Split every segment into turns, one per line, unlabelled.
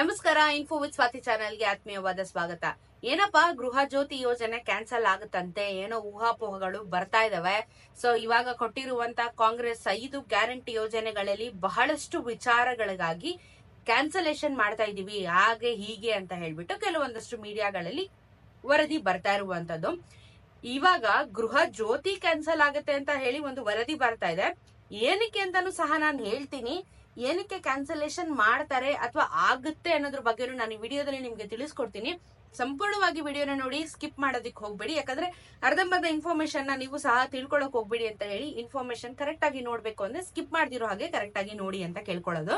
ನಮಸ್ಕಾರ info with Swati ಚಾನೆಲ್ಗೆ ಆತ್ಮೀಯವಾದ ಸ್ವಾಗತ. ಏನಪ್ಪಾ, ಗೃಹ ಜ್ಯೋತಿ ಯೋಜನೆ ಕ್ಯಾನ್ಸಲ್ ಆಗುತ್ತಂತೆ? ಏನೋ ಊಹಾಪೋಹಗಳು ಬರ್ತಾ ಇದಾವೆ. ಸೊ ಇವಾಗ ಕೊಟ್ಟಿರುವಂತ ಕಾಂಗ್ರೆಸ್ ಐದು ಗ್ಯಾರಂಟಿ ಯೋಜನೆಗಳಲ್ಲಿ ಬಹಳಷ್ಟು ವಿಚಾರಗಳಿಗಾಗಿ ಕ್ಯಾನ್ಸಲೇಷನ್ ಮಾಡ್ತಾ ಇದೀವಿ ಹಾಗೆ, ಹೀಗೆ ಅಂತ ಹೇಳ್ಬಿಟ್ಟು ಕೆಲವೊಂದಷ್ಟು ಮೀಡಿಯಾಗಳಲ್ಲಿ ವರದಿ ಬರ್ತಾ ಇರುವಂತದ್ದು. ಇವಾಗ ಗೃಹ ಜ್ಯೋತಿ ಕ್ಯಾನ್ಸಲ್ ಆಗುತ್ತೆ ಅಂತ ಹೇಳಿ ಒಂದು ವರದಿ ಬರ್ತಾ ಇದೆ. ಏನಕ್ಕೆ ಅಂತಾನು ಸಹ ನಾನು ಹೇಳ್ತೀನಿ. ಏನಕ್ಕೆ ಕ್ಯಾನ್ಸಲೇಷನ್ ಮಾಡ್ತಾರೆ ಅಥವಾ ಆಗುತ್ತೆ ಅನ್ನೋದ್ರ ಬಗ್ಗೆನೂ ನಾನು ಈ ವಿಡಿಯೋದಲ್ಲಿ ನಿಮ್ಗೆ ತಿಳಿಸ್ಕೊಡ್ತೀನಿ. ಸಂಪೂರ್ಣವಾಗಿ ವಿಡಿಯೋನ ನೋಡಿ ಸ್ಕಿಪ್ ಮಾಡೋದಕ್ಕೆ ಹೋಗ್ಬೇಡಿ. ಯಾಕಂದ್ರೆ ಅರ್ಧಂಬರ್ಧ ಇನ್ಫಾರ್ಮೇಶನ್ನ ನೀವು ಸಹ ತಿಳ್ಕೊಳಕ್ ಹೋಗ್ಬೇಡಿ ಅಂತ ಹೇಳಿ ಇನ್ಫಾರ್ಮೇಶನ್ ಕರೆಕ್ಟ್ ಆಗಿ ನೋಡ್ಬೇಕು ಅಂದ್ರೆ ಸ್ಕಿಪ್ ಮಾಡ್ದಿರೋ ಹಾಗೆ ಕರೆಕ್ಟ್ ಆಗಿ ನೋಡಿ ಅಂತ ಕೇಳ್ಕೊಳ್ಳೋದು.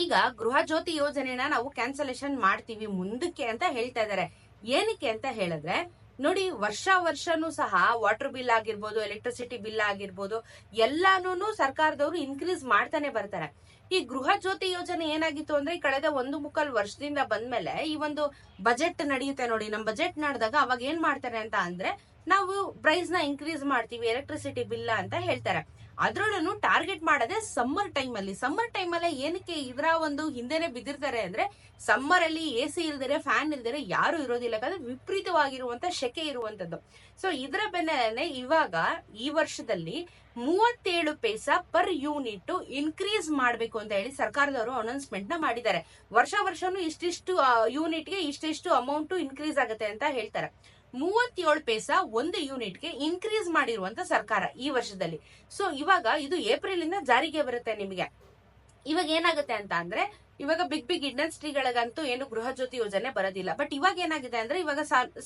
ಈಗ ಗೃಹ ಜ್ಯೋತಿ ಯೋಜನೆನ ನಾವು ಕ್ಯಾನ್ಸಲೇಷನ್ ಮಾಡ್ತೀವಿ ಮುಂದಕ್ಕೆ ಅಂತ ಹೇಳ್ತಾ ಇದಾರೆ ಏನಕ್ಕೆ ಅಂತ ಹೇಳಿದ್ರೆ ನೋಡಿ, ವರ್ಷ ವರ್ಷನೂ ಸಹ ವಾಟರ್ ಬಿಲ್ ಆಗಿರ್ಬೋದು ಎಲೆಕ್ಟ್ರಿಸಿಟಿ ಬಿಲ್ ಆಗಿರ್ಬೋದು ಎಲ್ಲಾನು ಸರ್ಕಾರದವರು ಇನ್ಕ್ರೀಸ್ ಮಾಡ್ತಾನೆ ಬರ್ತಾರೆ. ಈ ಗೃಹ ಜ್ಯೋತಿ ಯೋಜನೆ ಏನಾಗಿತ್ತು ಅಂದ್ರೆ ಕಳೆದ ಒಂದು ಮುಕ್ಕಾಲು ವರ್ಷದಿಂದ ಬಂದ್ಮೇಲೆ ಈ ಒಂದು ಬಜೆಟ್ ನಡೆಯುತ್ತೆ ನೋಡಿ ನಮ್ಮ ಬಜೆಟ್ ನಡೆದಾಗ ಅವಾಗ ಏನ್ ಮಾಡ್ತಾರೆ ಅಂತ ಅಂದ್ರೆ, ನಾವು ಪ್ರೈಸ್ನ ಇನ್ಕ್ರೀಸ್ ಮಾಡ್ತೀವಿ ಎಲೆಕ್ಟ್ರಿಸಿಟಿ ಬಿಲ್ ಅಂತ ಹೇಳ್ತಾರೆ. ಅದ್ರಲ್ಲೂ ಟಾರ್ಗೆಟ್ ಮಾಡೋದೇ ಸಮ್ಮರ್ ಟೈಮ್ ಅಲ್ಲಿ ಸಮ್ಮರ್ ಟೈಮ್ ಅಲ್ಲೇ ಏನಕ್ಕೆ ಇದರ ಒಂದು ಹಿಂದೆನೆ ಬಿದ್ದಿರ್ತಾರೆ ಅಂದ್ರೆ ಸಮ್ಮರ್ ಅಲ್ಲಿ ಎ ಸಿ ಇಲ್ದಿರೆ ಫ್ಯಾನ್ ಇಲ್ದಿರೆ ಯಾರು ಇರೋದಿಲ್ಲ, ಯಾಕಂದ್ರೆ ವಿಪರೀತವಾಗಿರುವಂತ ಶೆಕೆ ಇರುವಂತದ್ದು. ಸೊ ಇದರ ಬೆನ್ನಲ್ಲೇ ಇವಾಗ ಈ ವರ್ಷದಲ್ಲಿ ಮೂವತ್ತೇಳು ಪೈಸಾ ಪರ್ ಯೂನಿಟ್ ಇನ್ಕ್ರೀಸ್ ಮಾಡಬೇಕು ಅಂತ ಹೇಳಿ ಸರ್ಕಾರದವರು ಅನೌನ್ಸ್ಮೆಂಟ್ನ ಮಾಡಿದ್ದಾರೆ. ವರ್ಷ ವರ್ಷನೂ ಇಷ್ಟಿಷ್ಟು ಯೂನಿಟ್ಗೆ ಇಷ್ಟಿಷ್ಟು ಅಮೌಂಟ್ ಇನ್ಕ್ರೀಸ್ ಆಗುತ್ತೆ ಅಂತ ಹೇಳ್ತಾರೆ. ಮೂವತ್ತೇಳು ಪೈಸಾ ಒಂದು ಯೂನಿಟ್ಗೆ ಇನ್ಕ್ರೀಸ್ ಮಾಡಿರುವಂತ ಸರ್ಕಾರ ಈ ವರ್ಷದಲ್ಲಿ. ಸೊ ಇವಾಗ ಇದು ಏಪ್ರಿಲ್ ಇಂದ ಜಾರಿಗೆ ಬರುತ್ತೆ ನಿಮಗೆ. ಇವಾಗ ಏನಾಗುತ್ತೆ ಅಂತ ಅಂದ್ರೆ ಇವಾಗ ಬಿಗ್ ಬಿಗ್ ಇಂಡಸ್ಟ್ರಿಗಳಿಗಂತೂ ಏನು ಗೃಹ ಜ್ಯೋತಿ ಯೋಜನೆ ಬರೋದಿಲ್ಲ. ಬಟ್ ಇವಾಗ ಏನಾಗಿದೆ ಅಂದ್ರೆ ಇವಾಗ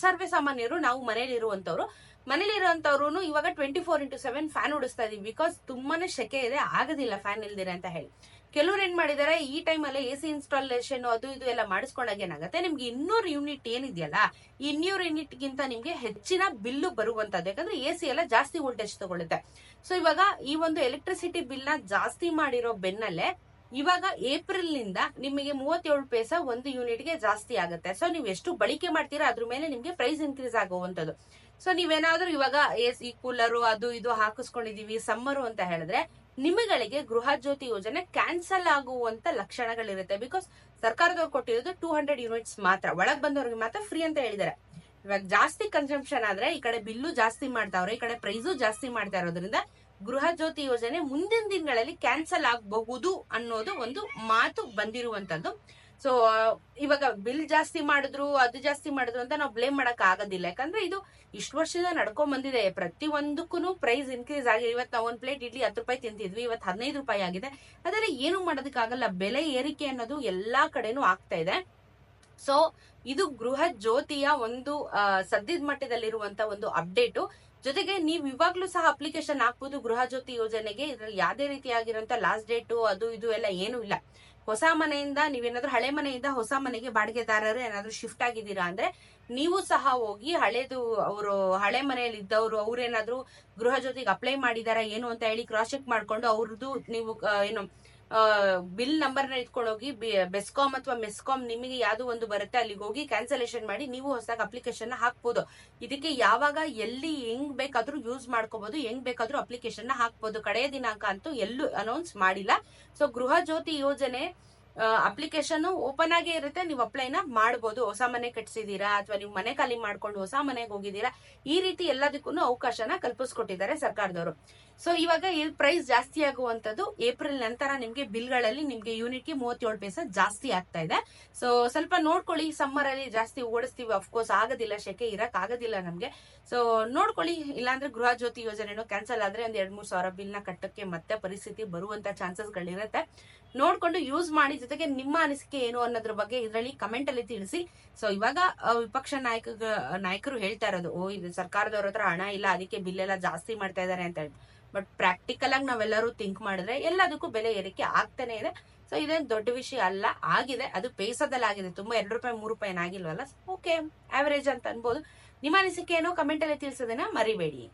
ಸರ್ವೆ ಸಾಮಾನ್ಯರು ನಾವು ಮನೇಲಿ ಇರುವಂತವ್ರು. ಮನೇಲಿ ಇರುವಂತವ್ರು ಇವಾಗ twenty four into seven fan ಓಡಿಸ್ತಾ ಇದೀವಿ. ಬಿಕಾಸ್ ತುಂಬಾನೇ ಶೆಕೆ ಇದೆ, ಆಗೋದಿಲ್ಲ ಫ್ಯಾನ್ ಇಲ್ದಿರ ಅಂತ ಹೇಳಿ. ಕೆಲವ್ರು ಏನ್ ಮಾಡಿದಾರೆ, ಈ ಟೈಮ್ ಅಲ್ಲಿ ಎ ಸಿ ಇನ್ಸ್ಟಾಲೇಷನ್ ಅದು ಇದು ಎಲ್ಲ ಮಾಡಿಸ್ಕೊಂಡಾಗ ಏನಾಗುತ್ತೆ, ನಿಮ್ಗೆ ಇನ್ನೂರು ಯೂನಿಟ್ ಏನಿದೆಯಲ್ಲ, ಇನ್ನೂರು ಯೂನಿಟ್ ಗಿಂತ ನಿಮ್ಗೆ ಹೆಚ್ಚಿನ ಬಿಲ್ಲು ಬರುವಂತದ್ದು. ಯಾಕಂದ್ರೆ ಎ ಸಿ ಎಲ್ಲ ಜಾಸ್ತಿ ವೋಲ್ಟೇಜ್ ತಗೊಳುತ್ತೆ. ಸೊ ಇವಾಗ ಈ ಒಂದು ಎಲೆಕ್ಟ್ರಿಸಿಟಿ ಬಿಲ್ನ ಜಾಸ್ತಿ ಮಾಡಿರೋ ಬೆನ್ನಲ್ಲೇ ಇವಾಗ ಏಪ್ರಿಲ್ನಿಂದ ನಿಮಗೆ ಮೂವತ್ತೇಳು ಪೈಸಾ ಒಂದು ಯೂನಿಟ್ಗೆ ಜಾಸ್ತಿ ಆಗುತ್ತೆ. ಸೊ ನೀವು ಎಷ್ಟು ಬಳಕೆ ಮಾಡ್ತೀರಾ, ಅದ್ರ ಮೇಲೆ ನಿಮ್ಗೆ ಪ್ರೈಸ್ ಇನ್ಕ್ರೀಸ್ ಆಗುವಂತದ್ದು ಸೊ ನೀವೇನಾದ್ರೂ ಇವಾಗ ಎ ಈ ಕೂಲರು ಅದು ಇದು ಹಾಕಿಸ್ಕೊಂಡಿದೀವಿ ಸಮ್ಮರು ಅಂತ ಹೇಳಿದ್ರೆ ನಿಮಗಳಿಗೆ ಗೃಹ ಜ್ಯೋತಿ ಯೋಜನೆ ಕ್ಯಾನ್ಸಲ್ ಆಗುವಂತ ಲಕ್ಷಣಗಳಿರುತ್ತೆ. ಬಿಕಾಸ್ ಸರ್ಕಾರದವ್ರು ಕೊಟ್ಟಿರೋದು ಟೂ ಹಂಡ್ರೆಡ್ ಯೂನಿಟ್ಸ್ ಮಾತ್ರ. ಒಳಗ್ ಬಂದವ್ರಿಗೆ ಮಾತ್ರ ಫ್ರೀ ಅಂತ ಹೇಳಿದ್ದಾರೆ. ಇವಾಗ ಜಾಸ್ತಿ ಕನ್ಸಂಪ್ಷನ್ ಆದ್ರೆ ಈ ಕಡೆ ಬಿಲ್ಲು ಜಾಸ್ತಿ ಮಾಡ್ತಾವ್ರೆ, ಈ ಕಡೆ ಪ್ರೈಸು ಜಾಸ್ತಿ ಮಾಡ್ತಾ ಇರೋದ್ರಿಂದ ಗೃಹ ಜ್ಯೋತಿ ಯೋಜನೆ ಮುಂದಿನ ದಿನಗಳಲ್ಲಿ ಕ್ಯಾನ್ಸಲ್ ಆಗಬಹುದು ಅನ್ನೋದು ಒಂದು ಮಾತು ಬಂದಿರುವಂತದ್ದು. ಸೊ ಇವಾಗ ಬಿಲ್ ಜಾಸ್ತಿ ಮಾಡಿದ್ರು, ಅದು ಜಾಸ್ತಿ ಮಾಡಿದ್ರು ಅಂತ ನಾವು ಬ್ಲೇಮ್ ಮಾಡಕ್ ಆಗೋದಿಲ್ಲ. ಯಾಕಂದ್ರೆ ಇದು ಇಷ್ಟು ವರ್ಷದಿಂದ ನಡ್ಕೊಂಡ್ ಬಂದಿದೆ. ಪ್ರತಿ ಒಂದಕ್ಕೂ ಪ್ರೈಸ್ ಇನ್ಕ್ರೀಸ್ ಆಗಿದೆ. ಇವತ್ತು ನಾವು ಒಂದು ಪ್ಲೇಟ್ ಇಡ್ಲಿ ಹತ್ತು ರೂಪಾಯಿ ತಿಂತಿದ್ವಿ, ಇವತ್ತು ಹದಿನೈದು ರೂಪಾಯಿ ಆಗಿದೆ. ಅದರಲ್ಲಿ ಏನು ಮಾಡೋದಕ್ಕಾಗಲ್ಲ. ಬೆಲೆ ಏರಿಕೆ ಅನ್ನೋದು ಎಲ್ಲಾ ಕಡೆನೂ ಆಗ್ತಾ ಇದೆ. ಸೊ ಇದು ಗೃಹ ಜ್ಯೋತಿಯ ಒಂದು ಸದ್ಯದ ಮಟ್ಟದಲ್ಲಿರುವಂತ ಒಂದು ಅಪ್ಡೇಟು ಜೊತೆಗೆ ನೀವು ಇವಾಗ್ಲೂ ಸಹ ಅಪ್ಲಿಕೇಶನ್ ಹಾಕ್ಬೋದು, ಗೃಹ ಜ್ಯೋತಿ ಯೋಜನೆಗೆ. ಇದ್ರಲ್ಲಿ ಯಾವುದೇ ರೀತಿಯಾಗಿರುವಂತ ಲಾಸ್ಟ್ ಡೇಟು ಅದು ಇದು ಎಲ್ಲ ಏನೂ ಇಲ್ಲ. ಹೊಸ ಮನೆಯಿಂದ, ನೀವೇನಾದ್ರೂ ಹಳೆ ಮನೆಯಿಂದ ಹೊಸ ಮನೆಗೆ ಬಾಡಿಗೆದಾರರು ಏನಾದ್ರೂ ಶಿಫ್ಟ್ ಆಗಿದ್ದೀರಾ ಅಂದ್ರೆ, ನೀವು ಸಹ ಹೋಗಿ ಹಳೇದು ಅವರು, ಹಳೆ ಮನೆಯಲ್ಲಿ ಇದ್ದವರು ಅವ್ರೇನಾದ್ರೂ ಗೃಹ ಜ್ಯೋತಿಗೆ ಅಪ್ಲೈ ಮಾಡಿದಾರಾ, ಏನು ಅಂತ ಹೇಳಿ ಕ್ರಾಸ್ ಚೆಕ್ ಮಾಡ್ಕೊಂಡು ಅವ್ರದ್ದು ನೀವು ಏನು ಬಿಲ್ ನಂಬರ್ನ ಇಟ್ಕೊಂಡೋಗಿ ಬೆಸ್ಕಾಮ್ ಅಥವಾ ಮೆಸ್ಕಾಮ್ ನಿಮಗೆ ಯಾವ್ದು ಒಂದು ಬರುತ್ತೆ, ಅಲ್ಲಿಗೆ ಹೋಗಿ ಕ್ಯಾನ್ಸಲೇಷನ್ ಮಾಡಿ, ನೀವು ಹೊಸದಾಗಿ ಅಪ್ಲಿಕೇಶನ್ ಹಾಕ್ಬೋದು. ಇದಕ್ಕೆ ಯಾವಾಗ ಎಲ್ಲಿ ಹೆಂಗ್ ಬೇಕಾದ್ರೂ ಯೂಸ್ ಮಾಡ್ಕೋಬಹುದು ಹೆಂಗ್ ಬೇಕಾದ್ರೂ ಅಪ್ಲಿಕೇಶನ್ ಹಾಕ್ಬೋದು. ಕಡೆಯ ದಿನಾಂಕ ಅಂತೂ ಎಲ್ಲೂ ಅನೌನ್ಸ್ ಮಾಡಿಲ್ಲ. ಸೊ ಗೃಹ ಜ್ಯೋತಿ ಯೋಜನೆ ಅಪ್ಲಿಕೇಶನ್ ಓಪನ್ ಆಗೇ ಇರುತ್ತೆ. ನೀವು ಅಪ್ಲೈನ ಮಾಡಬಹುದು ಹೊಸ ಮನೆ ಕಟ್ಸಿದೀರಾ ಅಥವಾ ನೀವು ಮನೆ ಖಾಲಿ ಮಾಡ್ಕೊಂಡು ಹೊಸ ಮನೆಗೆ ಹೋಗಿದ್ದೀರಾ, ಈ ರೀತಿ ಎಲ್ಲದಕ್ಕೂ ಅವಕಾಶನ ಕಲ್ಪಿಸ್ಕೊಟ್ಟಿದ್ದಾರೆ ಸರ್ಕಾರದವರು. ಸೊ ಇವಾಗ ಈ ಪ್ರೈಸ್ ಜಾಸ್ತಿ ಆಗುವಂತದ್ದು ಏಪ್ರಿಲ್ ನಂತರ ನಿಮ್ಗೆ ಬಿಲ್ಗಳಲ್ಲಿ ನಿಮ್ಗೆ ಯೂನಿಟ್ಗೆ ಮೂವತ್ತೇಳು ಪೈಸಾ ಜಾಸ್ತಿ ಆಗ್ತಾ ಇದೆ. ಸೊ ಸ್ವಲ್ಪ ನೋಡ್ಕೊಳ್ಳಿ ಸಮ್ಮರ್ ಅಲ್ಲಿ ಜಾಸ್ತಿ ಓಡಿಸ್ತೀವಿ ಅಫ್ಕೋರ್ಸ್ ಆಗೋದಿಲ್ಲ, ಶೆಕೆ ಇರಕ್ ಆಗೋದಿಲ್ಲ ನಮ್ಗೆ. ಸೊ ನೋಡ್ಕೊಳ್ಳಿ, ಇಲ್ಲಾಂದ್ರೆ ಗೃಹ ಜ್ಯೋತಿ ಯೋಜನೆನೂ ಕ್ಯಾನ್ಸಲ್ ಆದ್ರೆ ಒಂದ್ ಎರಡ್ ಮೂರ್ ಸಾವಿರ ಬಿಲ್ನ ಕಟ್ಟಕ್ಕೆ ಮತ್ತೆ ಪರಿಸ್ಥಿತಿ ಬರುವಂತ ಚಾನ್ಸಸ್ ಗಳಿರುತ್ತೆ. ನೋಡ್ಕೊಂಡು ಯೂಸ್ ಮಾಡಿ, ಜೊತೆಗೆ ನಿಮ್ಮ ಅನಿಸಿಕೆ ಏನು ಅನ್ನೋದ್ರ ಬಗ್ಗೆ ಇದರಲ್ಲಿ ಕಮೆಂಟ್ ಅಲ್ಲಿ ತಿಳಿಸಿ. ಸೊ ಇವಾಗ ವಿಪಕ್ಷ ನಾಯಕ ನಾಯಕರು ಹೇಳ್ತಾ ಇರೋದು, ಓ, ಇದು ಸರ್ಕಾರದವ್ರ ಹಣ ಇಲ್ಲ, ಅದಕ್ಕೆ ಬಿಲ್ ಎಲ್ಲ ಜಾಸ್ತಿ ಮಾಡ್ತಾ ಇದಾರೆ ಅಂತ ಹೇಳಿ. ಬಟ್ ಪ್ರಾಕ್ಟಿಕಲ್ ಆಗಿ ನಾವೆಲ್ಲರೂ ಥಿಂಕ್ ಮಾಡಿದ್ರೆ ಎಲ್ಲದಕ್ಕೂ ಬೆಲೆ ಏರಿಕೆ ಆಗ್ತಾನೆ ಇದೆ. ಸೊ ಇದೇನು ದೊಡ್ಡ ವಿಷಯ ಅಲ್ಲ, ಆಗಿದೆ. ಅದು ಪೇಸದಲ್ಲಿ ಆಗಿದೆ. ತುಂಬಾ ಎರಡು ರೂಪಾಯಿ, ಮೂರು ರೂಪಾಯಿ ಏನಾಗಿಲ್ವಲ್ಲ ಓಕೆ ಆವರೇಜ್ ಅಂತ ಅನ್ಬೋದು. ನಿಮ್ಮ ಅನಿಸಿಕೆ ಏನೋ ಕಮೆಂಟಲ್ಲಿ ತಿಳಿಸೋದನ್ನ ಮರಿಬೇಡಿ.